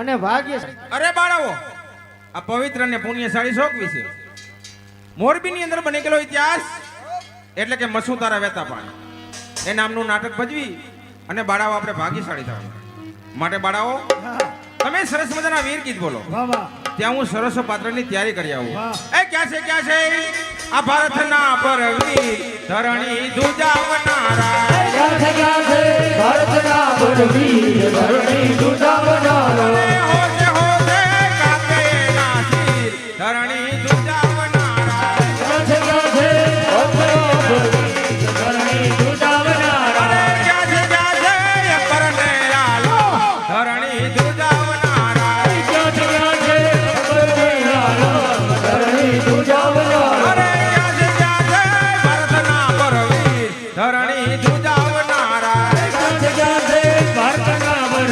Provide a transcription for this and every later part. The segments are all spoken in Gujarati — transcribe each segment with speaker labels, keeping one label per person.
Speaker 1: અને ભાગ્ય
Speaker 2: અરે બાળાઓ આ પવિત્ર અને પુણ્યશાળી શોક વિશે મોરબીની અંદર બની ગયેલો ઇતિહાસ એટલે કે મસુતારા વહેતા પાણી. એ નામનું નાટક ભજવી અને બાળાઓ આપણે ભાગ્યશાળી થવાનું. માટે બાળાઓ તમે સરસ મજાના વીર ગીત બોલો. ત્યાં હું સરસ પાત્રની તૈયારી કરી આવું. એ ક્યાં છે ક્યાં છે? આ ભારતના પરવીર ધરણી ધુજાવનારા.
Speaker 3: ભારતના બળવીર ધરણી દુધાવનારો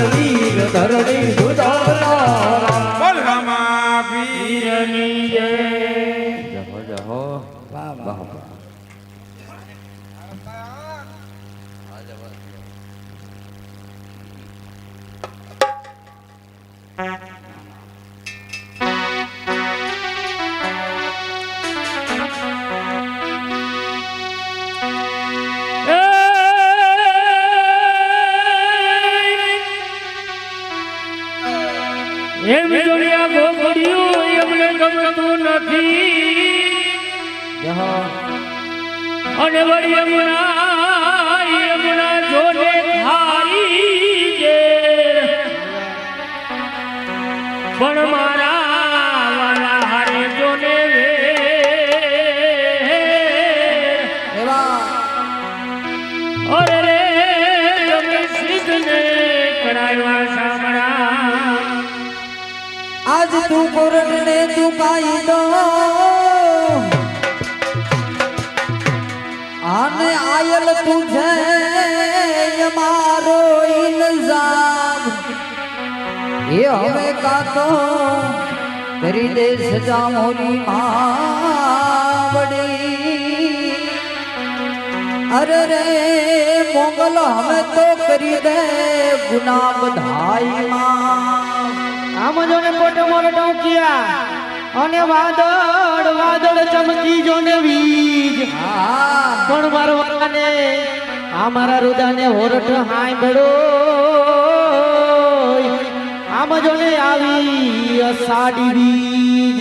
Speaker 3: બળવીર ધરણી દુધાવનારા
Speaker 2: બલરામા
Speaker 3: વીરની જય કરાવ્યા સાંભળા
Speaker 4: આજ તું કોરડને ચુકાઈ દો આને આયલ તું છે મારો ઇલ્ઝામ. એ હવે કાતો કરી દે સજા મોરી માવડી. અરે રે મોગલ હવે તો કરી દે ગુના બધાઈ માં
Speaker 1: આમ જોને કોટે મોર ડોકિયા અને વાદળ વાદળ ચમકી જોને વીજ.
Speaker 4: હા.
Speaker 1: પણ મારવાને આ મારા રુદાને હોરઠ હાય ભેડો આમ જોને આવી અષાઢી બીજ.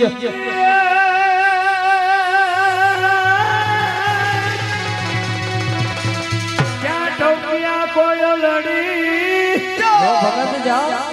Speaker 3: 摇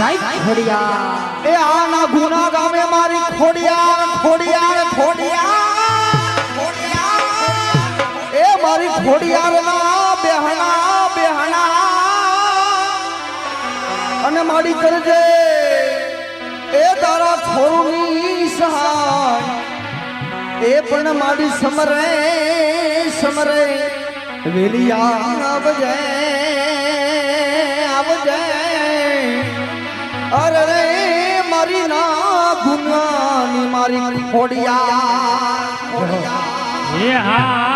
Speaker 4: ખોડિયા
Speaker 1: એ આના ગુના ગામે મારી ખોડિયાર ખોડિયાર ખોડિયાર. એ મારી ખોડિયાર ના બેહણા બેહણા અને મારી કરજે, એ તારા થોરની સહાય. એ પણ મારી સમરે સમરે. વેલિયા આવજે અરે મારી ના ગુનાની મારી ખોડિયા
Speaker 3: એ હા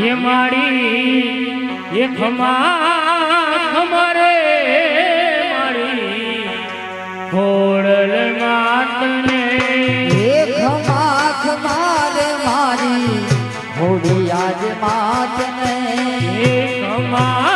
Speaker 3: એ મારી ખમા મારી ખોડ my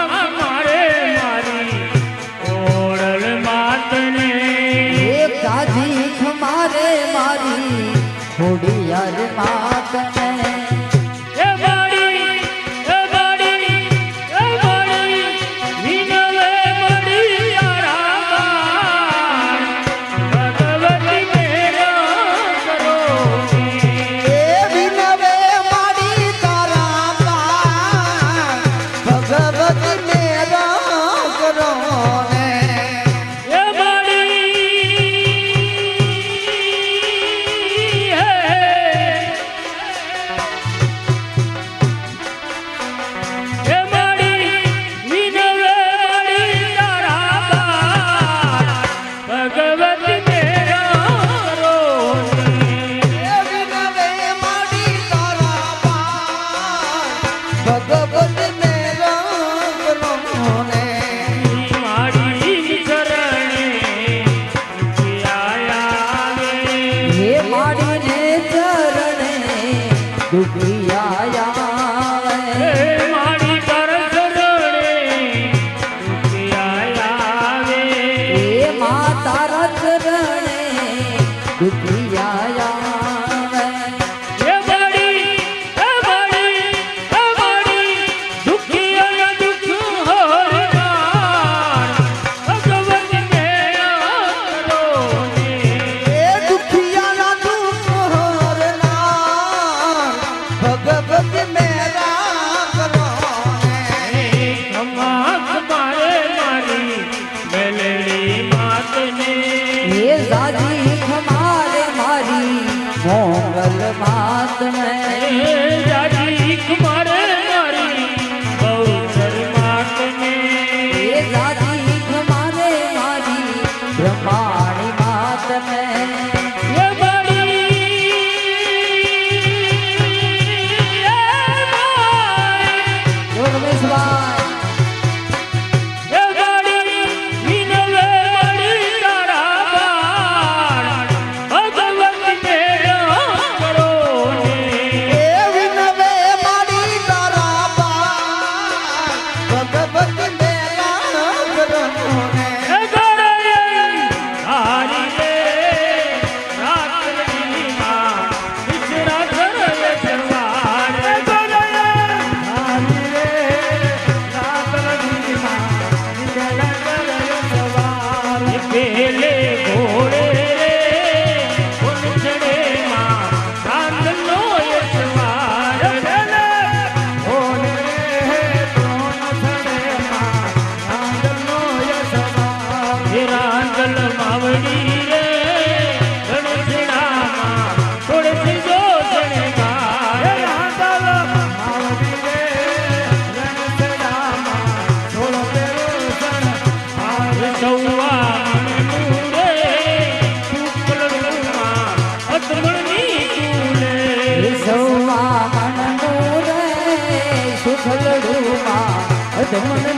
Speaker 4: Come on,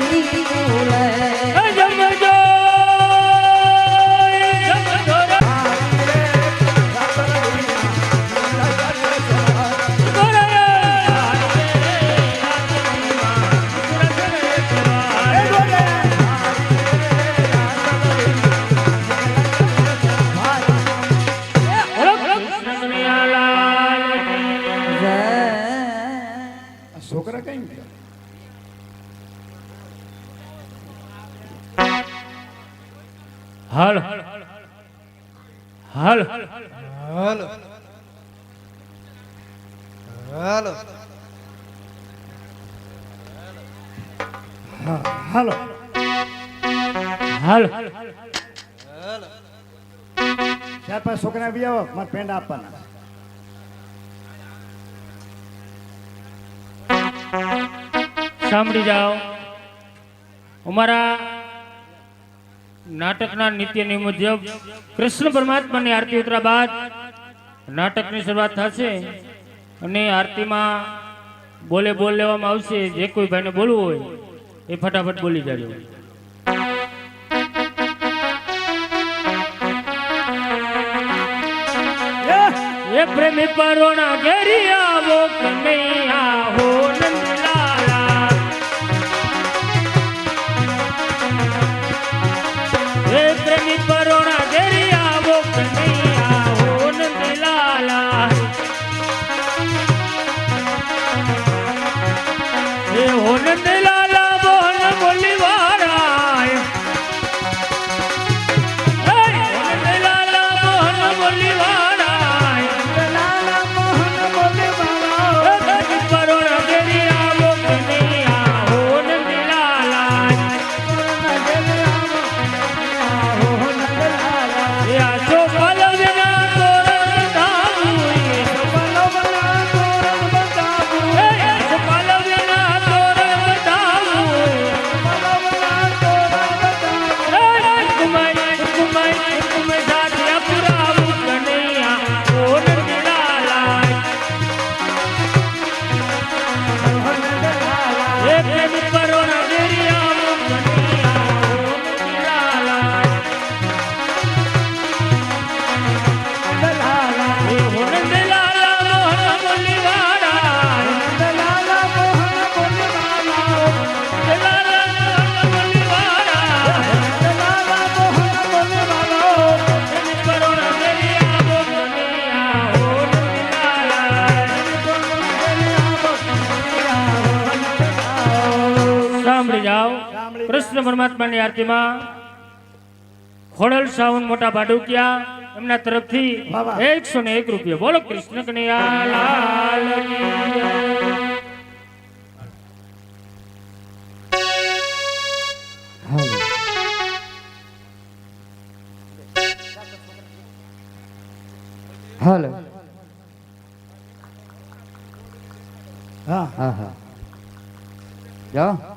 Speaker 4: આવ્યો મારે
Speaker 5: આપવાના.
Speaker 3: સાંભળી જાઓ. અમારા નાટકના નિત્ય નિયમ મુજબ કૃષ્ણ પરમાત્માની આરતી ઉતરા બાદ નાટકની શરૂઆત થશે અને આરતીમાં બોલે બોલ લેવામાં આવશે. જે કોઈ ભાઈને બોલવું હોય એ ફટાફટ બોલી જાજો. એ પ્રેમી પરોણા ઘરી આવો કનૈયા હો. કૃષ્ણ પરમાત્માની આરતીમાં ખોડલ સાવન મોટા ભાડુકિયા એમના તરફથી એકસો ને એક રૂપિયા બોલો કૃષ્ણ કનૈયા લાલ
Speaker 5: હાલો
Speaker 4: હા
Speaker 5: હા હા જાઓ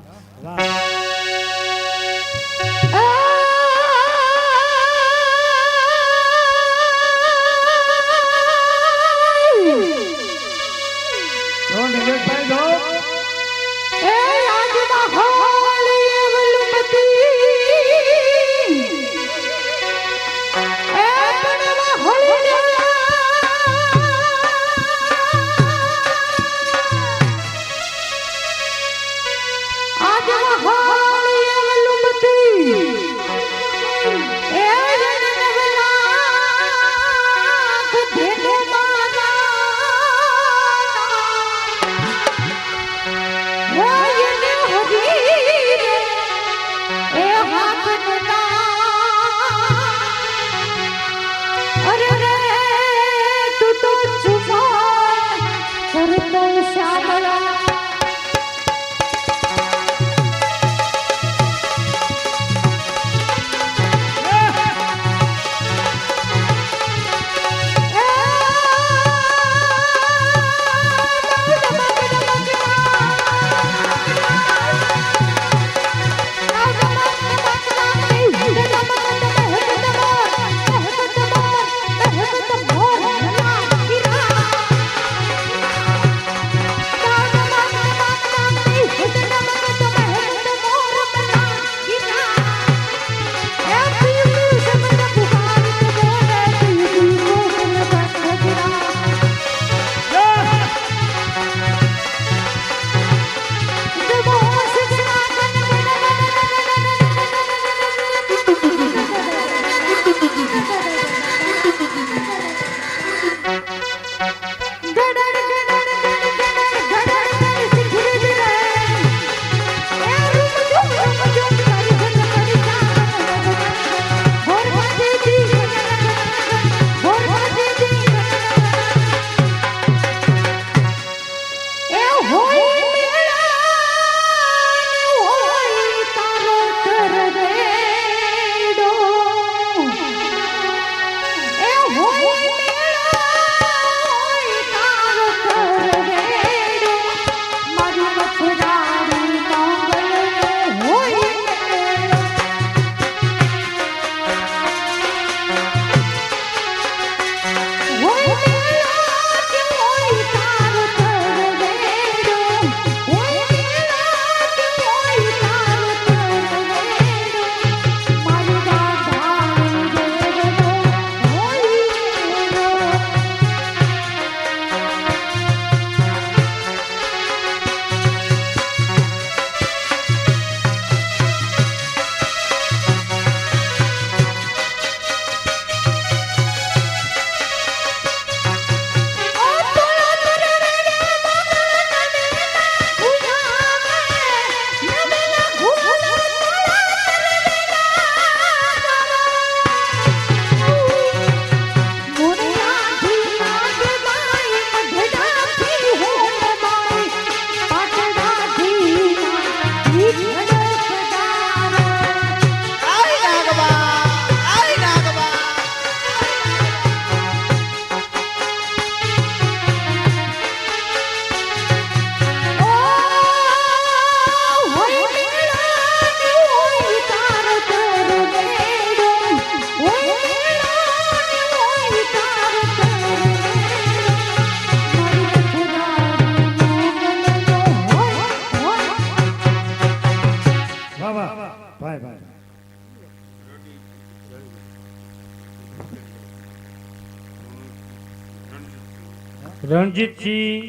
Speaker 3: રણજીતસિંહ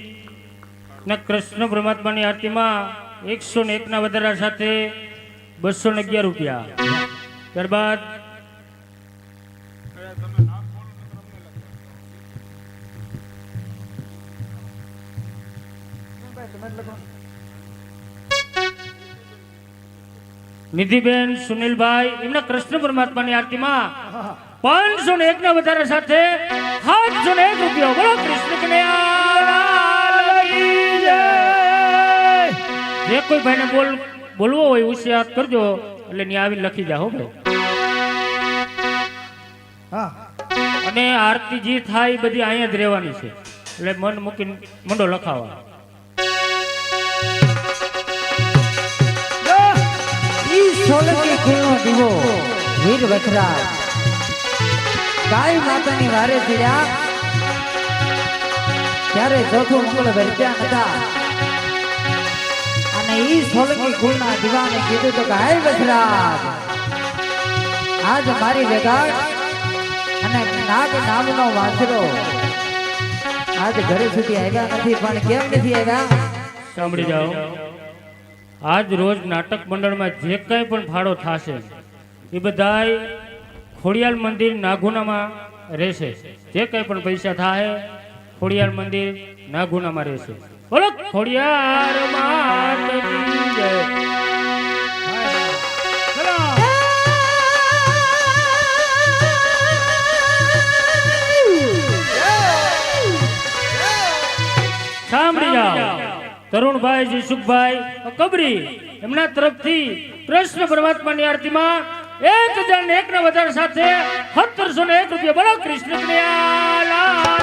Speaker 3: ને કૃષ્ણ પરમાત્માની આરતીમાં એકસો ને એકના વધારા સાથે બસો ને અગિયાર રૂપિયા. ત્યારબાદ નિધિબેન સુનિલભાઈ, એમના કૃષ્ણ પરમાત્માની આરતીમાં પાંચસો ને એક ના વધારા સાથે સાતસો ને એક રૂપિયા. બોલો કૃષ્ણ કનૈયા જે કોઈ ભાઈને બોલ બોલવો હોય હોશિયાર કરજો એટલે ની આવીને લખી જાઓ હો ભાઈ.
Speaker 5: હા.
Speaker 3: અને આરતી જે થાય બધી અહીંયા જ રહેવાની છે. એટલે મન મૂકીને મંડો લખાવા
Speaker 4: ઈ સોલંકી કુળનો દીવો વીર વખરાજ. ગાય માતાની વારે ચડ્યા ત્યારે ચોથું અંકુલ વર્ત્યા હતા અને ઈ સોલંકી કુળના દીવાને કીધું તો ગાય વખરાજ આજ મારી વેગાડ અને નાગ નામનો વાંસરો આજ ઘરે સુધી આવ્યા નથી, પણ કેમ નથી આવ્યા?
Speaker 3: સાંભળી જાઓ. આજ રોજ નાટક મંડળમાં જે કંઈ પણ ફાળો થશે, એ બધાય ખોડિયાલ મંદિર નાગુનામાં રહેશે. જે કંઈ પણ પૈસા થાય ખોડિયાલ મંદિર નાગુનામાં રહેશે. બોલો, ખોડિયાર માત કી જય. સાંભળી જાઓ. કબરી, એમના તરફથી કૃષ્ણ પરમાત્માની આરતીમાં એક હજાર ને એક ને વધારે સાથે સત્તરસો ને એક રૂપિયા બોલો કૃષ્ણ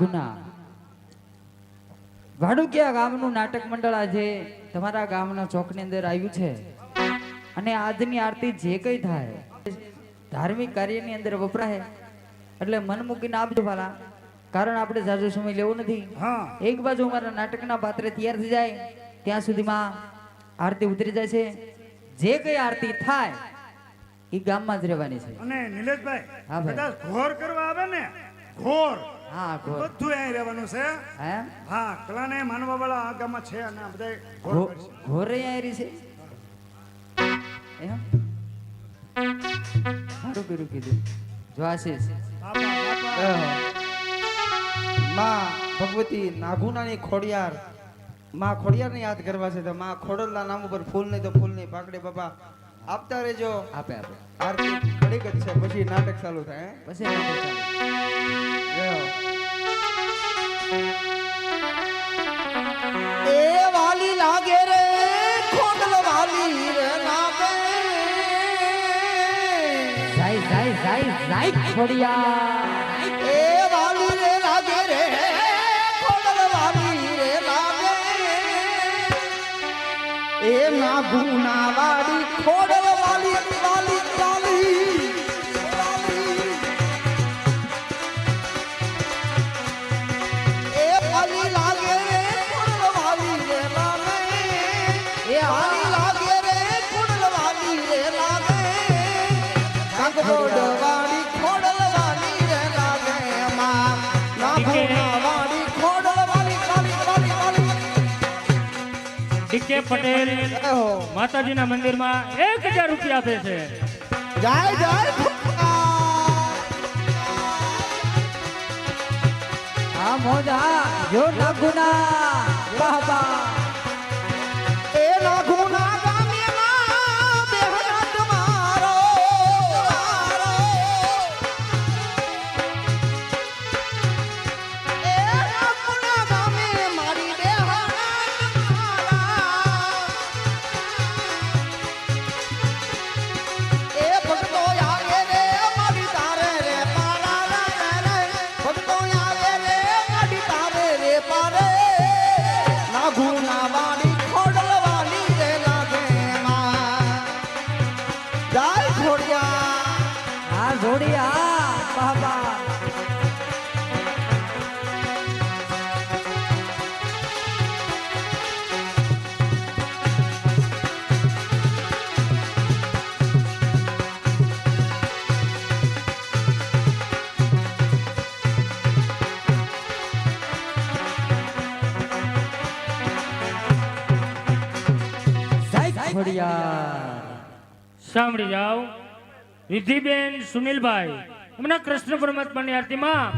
Speaker 4: ગુના. ભાડુકિયા ગામનું નાટક મંડળ આજે તમારા ગામના ચોકની અંદર આવ્યું છે. અને આજની આરતી જે કંઈ થાય ધાર્મિક કાર્યની અંદર વપરાય એટલે મન મૂકીને આપજો ભલા. કારણ આપણે જાજો સમય લેવો નથી. એક બાજુ અમારા નાટકના પાત્ર તૈયાર થઈ જાય ત્યાં સુધીમાં આરતી ઉતરી જાય છે. જે કઈ આરતી થાય એ ગામમાં જ રહેવાની છે.
Speaker 6: અને નિલેશભાઈ
Speaker 4: હા ભાઈ.
Speaker 6: ઘોર કરવા આવે ને ઘોર.
Speaker 4: હા
Speaker 6: બધું અહીં રહેવાનું છે.
Speaker 4: હે
Speaker 6: હા કલાને માનવા વાળા આ છે અને બધા ઘોર
Speaker 4: આયરી છે? એમ? સારું કર્યું કીધું. જો આશીષ.
Speaker 1: માં ભગવતી નાગુનાની ખોડિયાર. માં ખોડિયારને યાદ કરવા છે તો માં ખોડલના નામ ઉપર ફૂલ નહીં તો ફૂલ નહીં. પાકડે બાપા આપતા રહેજો.
Speaker 4: આપે આપે.
Speaker 1: આરતી ઘડીક જ છે પછી નાટક ચાલુ થાય?
Speaker 4: પછી નાટક ચાલુ.
Speaker 1: એ વાલી લાગે રે ખોડલ વાલી રે લાગે.
Speaker 4: જાય જાય જાય જાય છોડિયા
Speaker 1: એ વાલી રે લાગે રે ખોડલ વાલી રે લાગે. એ ના ગુના વાળી ખોડલ
Speaker 3: ડીકે પટેલ માતાજીના મંદિરમાં એક હજાર રૂપિયા આપે છે.
Speaker 1: જય જય
Speaker 4: આ મોજા જો નાગુના બાબા
Speaker 1: એ નાગુના
Speaker 3: સાંભળી જાઓ. વિધિબેન સુનિલભાઈ હમણાં કૃષ્ણ પરમાત્માની આરતીમાં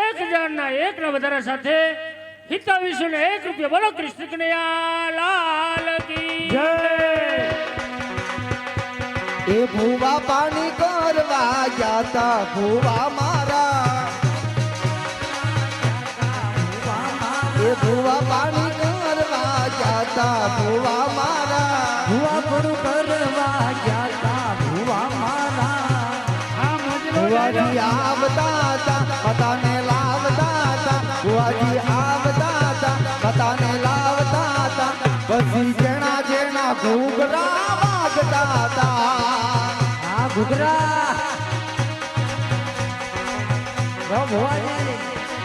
Speaker 3: એક હજારના એકના વધારા સાથે હિતાવીસો ને એક રૂપિયા બોલો કૃષ્ણ કનૈયા લાલ કી જય.
Speaker 1: એ ભૂવા પાણી કરવા જાતા ભૂવા મારા. એ ભૂવા પાણી કરવા જાતા ભૂવા મારા. ભુવાજી આવતા હતા બધાને લાવતા હતા ભુવાજી આવતા હતા બધાને લાવતા હતા પછી જેણા જેણા ઘૂઘરા વાગતા હતા.
Speaker 4: આ ઘુઘરા. ભુવાજી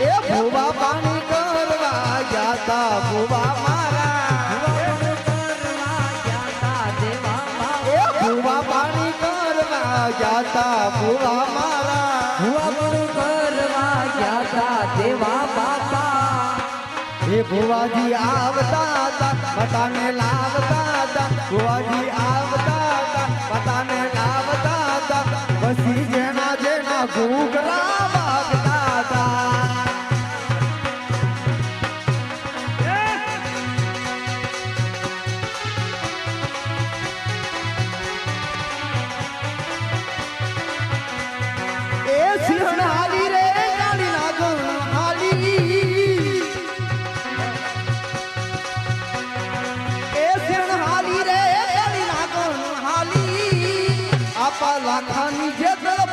Speaker 1: એ ભુવા પાણી કરવા જાતા ભુવા એ ભુવાજી આવતા હતા બધાને લાવતા હતા ભુવાજી હાલી આપા લાખાની જેતળ પાણી